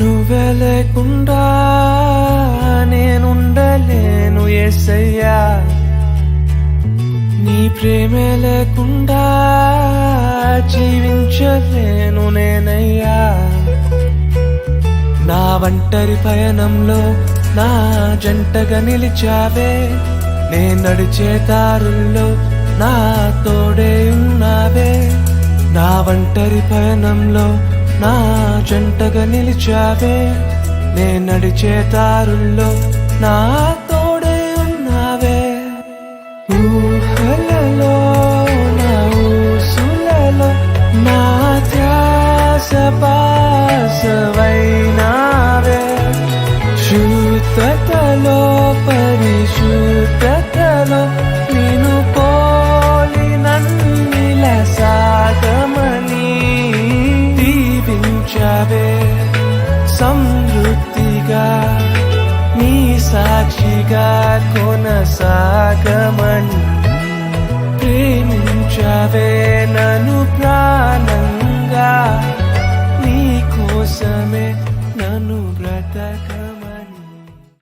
నువ్వే లేకుండా నేనుండలేను ఎస్సయ్యా నీ ప్రేమే లేకుండా జీవించలేను నేనయ్యా. నా ఒంటరి పయనంలో నా జంటగా నిలిచావే. నే నడిచే దారుల్లో నా తోడే ఉన్నావే. నా ఒంటరి పయనంలో నా జంటగా నిలిచావే. నే నడిచే దారుల్లో నా తోడే ఉన్నావే. ఊహలలో నా ఊసులలో నా ధ్యాస పాసవైనావే. శుద్ధతలో నావే సమృద్ధిగా నీ సాక్షిగా కొనసాగమని ప్రేమించవే నను ప్రాణంగా నీ కోసమే నన్ను బ్రతకమని.